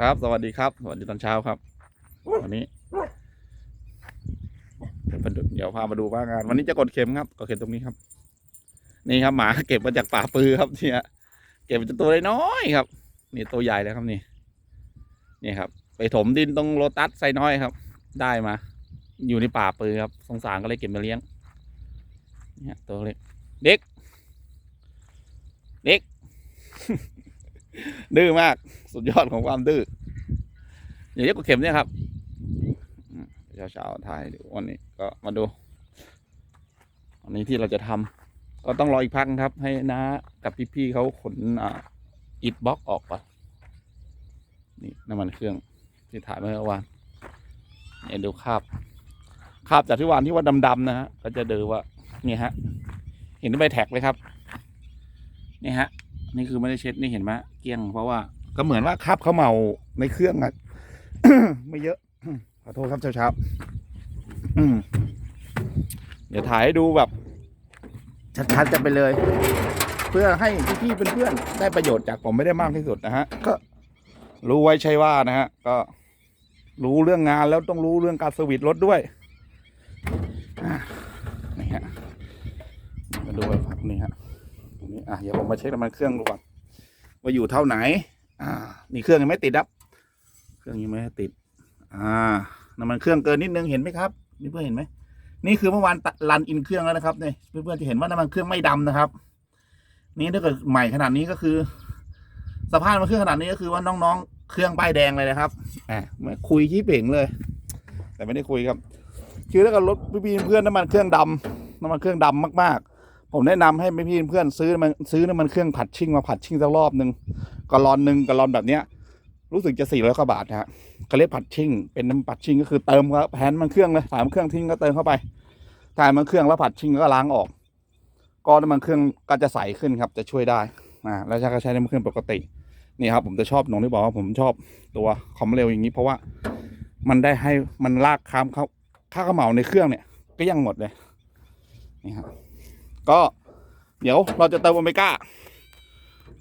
ครับ สวัสดีครับ สวัสดีตอนเช้าครับ วันนี้เดี๋ยวพามาดูว่างาน วันนี้จะกดเข็มครับกดเข็มตรงนี้ครับ นี่ครับหมาเก็บมาจากป่าปือครับเนี่ยเก็บมาจากตัวน้อยครับ นี่ตัวใหญ่แล้วครับนี่ นี่ครับ ไปถมดินตรงโลตัสไซน้อยครับ ได้มา อยู่ในป่าปือครับ สงสารก็เลยเก็บมาเลี้ยงเนี่ยตัวเล็กเด็ก เด็ก ดื้อมากสุดยอดของความดื้ออย่างนี้ก็เข็มเนี่ยครับเช้าเช้าถ่ายดูวันนี้ก็มาดูวันนี้ที่เราจะทำก็ต้องรออีกพักครับ ให้น้ากับพี่ๆเขาขนอ่าอิฐบล็อกออกก่อนนี่น้ำมันเครื่องที่ถ่ายเมื่อวานเนี่ยดูคราบคราบจากที่วานที่ว่าดำๆนะฮะก็จะดูว่านี่ฮะ เห็นใบแท็กเลยครับ นี่ฮะ นี่คือไม่ได้เช็ดนี่เห็นไหมเกลี้ยงเพราะว่าก็เหมือนว่าคราบเขาวเมาในเครื่องอะ ไม่เยอะ ขอโทษครับเช้าๆอืมเดี๋ยวถ่ายให้ดูแบบ ชัดๆกันไปเลย เพื่อให้พี่ๆเพื่อนๆได้ประโยชน์จากผมไม่ได้มากที่สุดนะฮะ ก็ รู้ไว้ใช่ว่านะฮะ ก็ รู้เรื่องงานแล้วต้องรู้เรื่องการเซอร์วิสรถด้วยอะนี่ฮะมาดูไปพักนี่ฮะ อะเดี๋ยวผมมาเช็คน้ำมันเครื่องดูก่อนว่าอยู่เท่าไหน อ่า นี่เครื่องยังไม่ติดครับ เครื่องยังไม่ติด อ่า น้ำมันเครื่องเกินนิดนึงเห็นไหมครับนี่เพื่อนเห็นไหมนี่คือเมื่อวานตัดรันอินเครื่องแล้วนะครับเนี่ยเพื่อนๆจะเห็นว่าน้ำมันเครื่องไม่ดำนะครับ นี่ถ้าเกิดใหม่ขนาดนี้ก็คือ สภาพน้ำมันเครื่องขนาดนี้ก็คือว่าน้องๆ เครื่องป้ายแดงเลยนะครับอ่ามาคุยขี้เป่งเลย แต่ไม่ได้คุยครับ คือถ้าเกิดรถพี่เพื่อนน้ำมันเครื่องดำน้ำมันเครื่องดำมากๆ ผมแนะนำให้พี่เพื่อนซื้อมันซื้อน้ำมันเครื่องผัดชิ่งมาผัดชิ่งสักรอบหนึ่งกะลอนหนึ่งกะลอนแบบเนี้ย รู้สึกจะสี่ร้อยกว่าบาทนะฮะเขาเรียกผัดชิ่ง เป็นน้ำผัดชิ่งก็คือเติมครับแผนมันเครื่องเลยสามเครื่องทิ้งก็เติมเข้าไปถ่ายมันเครื่องแล้วผัดชิ่งก็ล้างออก ก็น้ำมันเครื่องก็จะใสขึ้นครับ จะช่วยได้อ่าแล้วก็ใช้น้ำมันเครื่องปกตินี่ครับผมจะชอบหนงที่บอกว่าผมชอบตัวคอมเร็วอย่างนี้ เพราะว่ามันได้ให้มันลากค้ามเขาค่าขมเหลาในเครื่องเนี่ย ก็ยังหมดเลยนี่ครับ ก็เดี๋ยวเราจะเติมโอเมก้า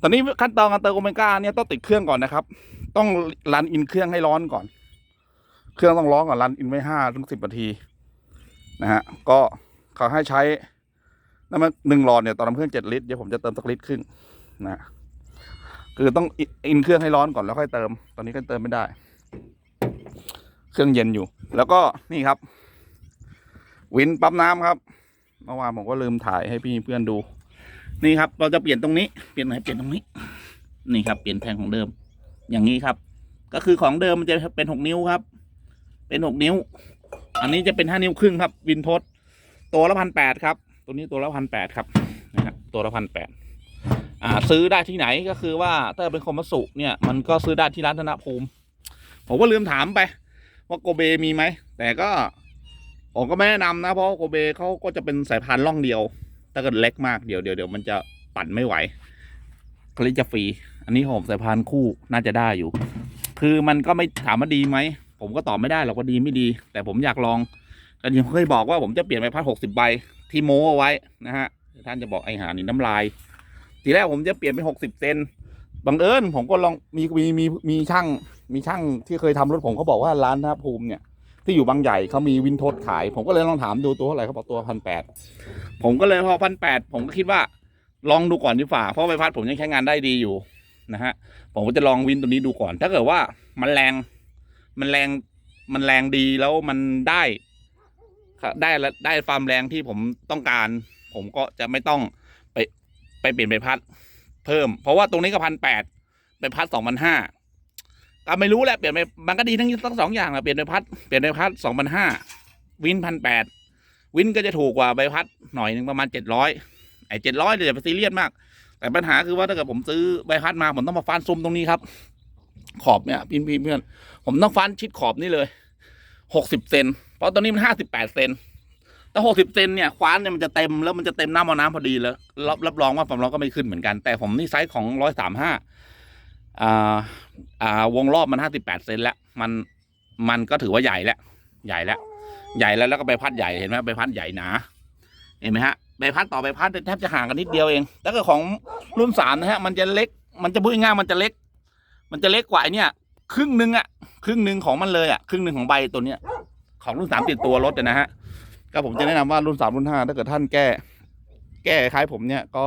ตอนนี้ขั้นตอนการเติมโอเมก้าเนี่ยต้องติดเครื่องก่อนนะครับ ต้องรันอินเครื่องให้ร้อนก่อน เครื่องต้องร้อนก่อนรันอินไว้ห้าถึงสิบนาทีนะฮะก็เขาให้ใช้น้ำมันหนึ่งหลอดเนี่ยต่อน้ำเครื่องเจ็ดลิตรเดี๋ยวผมจะเติมสักลิตรครึ่งนะคือต้องอิอินเครื่องให้ร้อนก่อนแล้วค่อยเติม ตอนนี้ก็เติมไม่ได้ เครื่องเย็นอยู่ แล้วก็นี่ครับ วินปั๊มน้ำครับ เมื่อวานผมก็ลืมถ่ายให้พี่เพื่อนดู นี่ครับ เราจะเปลี่ยนตรงนี้เปลี่ยนไหนเปลี่ยนตรงนี้ นี่ครับเปลี่ยนแทงของเดิม อย่างนี้ครับ ก็คือของเดิมมันจะเป็นหกนิ้วครับ เป็นหกนิ้ว อันนี้จะเป็นห้านิ้วครึ่งครับ วินทดตัวละพันแปดครับ ตัวนี้ตัวละพันแปดครับนะครับตัวละพันแปดอ่าซื้อได้ที่ไหนก็คือว่าถ้าเป็นคอมัสุเนี่ยมันก็ซื้อได้ที่ร้านธนภูมิ ผมก็ลืมถามไป ว่าโกเบมีไหมแต่ก็ ผมก็ไม่แนะนำนะ เพราะโกเบเขาก็จะเป็นสายพานล่องเดียว ถ้าเกิดเล็กมากเดี๋ยวเดี๋ยวเดี๋ยวมันจะปั่นไม่ไหวคลิจะฟรีอันนี้ผมสายพานคู่น่าจะได้อยู่ คือมันก็ไม่ถามว่าดีไหม ผมก็ตอบไม่ได้หรอกว่าดีไม่ดี แต่ผมอยากลองก็ยังเคยบอกว่าผมจะเปลี่ยนใบพัดหกสิบใบที่โม้เอาไว้นะฮะท่านจะบอกไอ้หานี่น้ำลาย ทีแรกผมจะเปลี่ยนเป็นหกสิบเซนบังเอิญผมก็ลองมีมีมีมีช่างมีช่างที่เคยทำรถผมเขาบอกว่าร้านท่าภูมิเนี่ย ที่อยู่บางใหญ่เขามีวินโทสขาย ผมก็เลยลองถามดูตัวเท่าไหร่เขาบอกตัวพันแปดผมก็เลยพอพันแปดผมก็คิดว่าลองดูก่อนดีฝ่าเพราะใบพัดผมยังใช้งานได้ดีอยู่นะฮะผมก็จะลองวินตัวนี้ดูก่อน ถ้าเกิดว่ามันแรง มันแรงมันแรงดีแล้วมันได้ได้ได้ความแรงที่ผมต้องการ ผมก็จะไม่ต้องไปไปเปลี่ยนใบพัด เพิ่ม เพราะว่าตรงนี้ก็พันแปดใบพัดสองพันห้า ก็ไม่รู้แหละเปลี่ยนไปมันก็ดีทั้งทั้งสองอย่างอะเปลี่ยนใบพัดเปลี่ยนใบพัดสองพันห้าวินพันแปดวินก็จะถูกกว่าใบพัดหน่อยหนึ่งประมาณเจ็ดร้อยไอ้เจ็ดร้อยเดี๋ยวจะไปซีเรียสมาก แต่ปัญหาคือว่าถ้าเกิดผมซื้อใบพัดมาผมต้องมาฟันซุมตรงนี้ครับ ขอบเนี่ยพี่เพื่อนผมต้องฟันชิดขอบนี่เลยหกสิบเซนเพราะตอนนี้มันห้าสิบแปดเซนแต่หกสิบเซนเนี่ยคว้านเนี่ยมันจะเต็มแล้วมันจะเต็มน้ำเอาน้ำพอดีแล้วรับรับรองว่าความร้อนก็ไม่ขึ้นเหมือนกันแต่ผมนี่ไซส์ของร้อยสามห้า อ่าอ่าวงรอบมันห้าสิบแปดเซนแล้ว มันมันก็ถือว่าใหญ่แล้ว ใหญ่แล้ว ใหญ่แล้วแล้วก็ใบพัดใหญ่เห็นไหมใบพัดใหญ่หนาเห็นไหมฮะใบพัดต่อใบพัดแทบจะห่างกันนิดเดียวเอง แล้วก็ของรุ่นสามนะฮะ มันจะเล็ก มันจะพูดง่ายมันจะเล็ก มันจะเล็กกว่าเนี่ย ครึ่งหนึ่งอะครึ่งหนึ่งของมันเลยอะครึ่งหนึ่งของใบตัวเนี้ย ของรุ่นสามติดตัวรถนะฮะก็ผมจะแนะนำว่ารุ่นสามรุ่นห้าถ้าเกิดท่านแก้ แก้คล้ายผมเนี่ยก็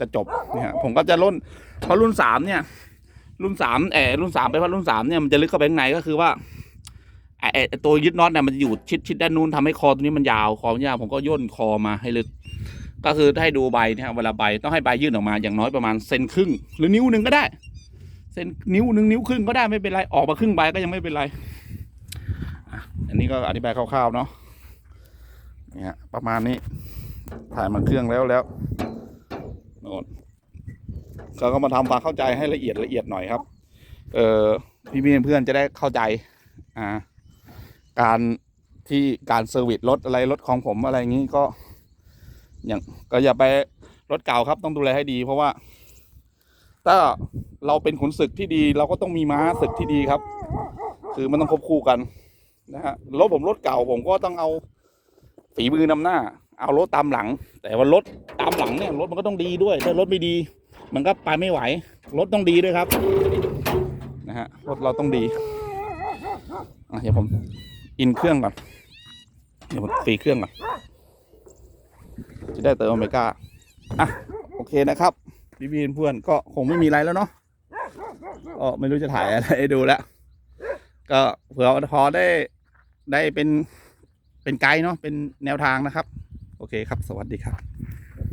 จะจบเนี่ยฮะผมก็จะรุ่นเพราะรุ่นสามเนี่ย รุ่นสามเออรุ่นสามไปพรารุ่นสามเนี่ยมันจะลึกเข้าไปข้างในก็คือว่าไอ้ไอ้ตัวยึดน็อตเนี่ยมันจะอยู่ชิดชิดด้านนู้นทำให้คอตัวนี้มันยาวคอมันยาวผมก็ย่นคอมาให้ลึก ก็คือให้ดูใบเนี่ยเวลาใบต้องให้ใบยื่นออกมาอย่างน้อยประมาณเซนครึ่ง หรือนิ้วหนึ่งก็ได้เซนนิ้วหนึ่งนิ้วครึ่งก็ได้ไม่เป็นไรออกมาครึ่งใบก็ยังไม่เป็นไรอันนี้ก็อธิบายคร่าวๆเนาะเนี่ยประมาณนี้ถ่ายมาเครื่องแล้วแล้ว เราก็มาทำความเข้าใจให้ละเอียดละเอียดหน่อยครับ เออพี่พี่เพื่อนๆจะได้เข้าใจอ่าการที่การเซอร์วิสรถอะไรรถของผมอะไรอย่างนี้ก็ อย่างก็อย่าไปรถเก่าครับต้องดูแลให้ดี เพราะว่า ถ้าเราเป็นขุนศึกที่ดี เราก็ต้องมีม้าศึกที่ดีครับ คือมันต้องควบคู่กันนะฮะรถผมรถเก่าผมก็ต้องเอาฝีมือนำหน้า เอารถตามหลัง แต่ว่ารถตามหลังเนี่ยรถมันก็ต้องดีด้วยถ้ารถไม่ดี มันก็ไปไม่ไหว รถต้องดีด้วยครับ นะฮะ รถเราต้องดีอะเดี๋ยวผมอินเครื่องก่อน เดี๋ยวผมตีเครื่องก่อน จะได้เติมโอเมก้าอะ โอเคนะครับพี่พีเพื่อนก็คงไม่มีอะไรแล้วเนาะก็ไม่รู้จะถ่ายอะไรดูแล้ว ก็เผื่อพอได้ได้เป็นเป็นไกด์เนาะเป็นแนวทางนะครับ โอเคครับ สวัสดีครับ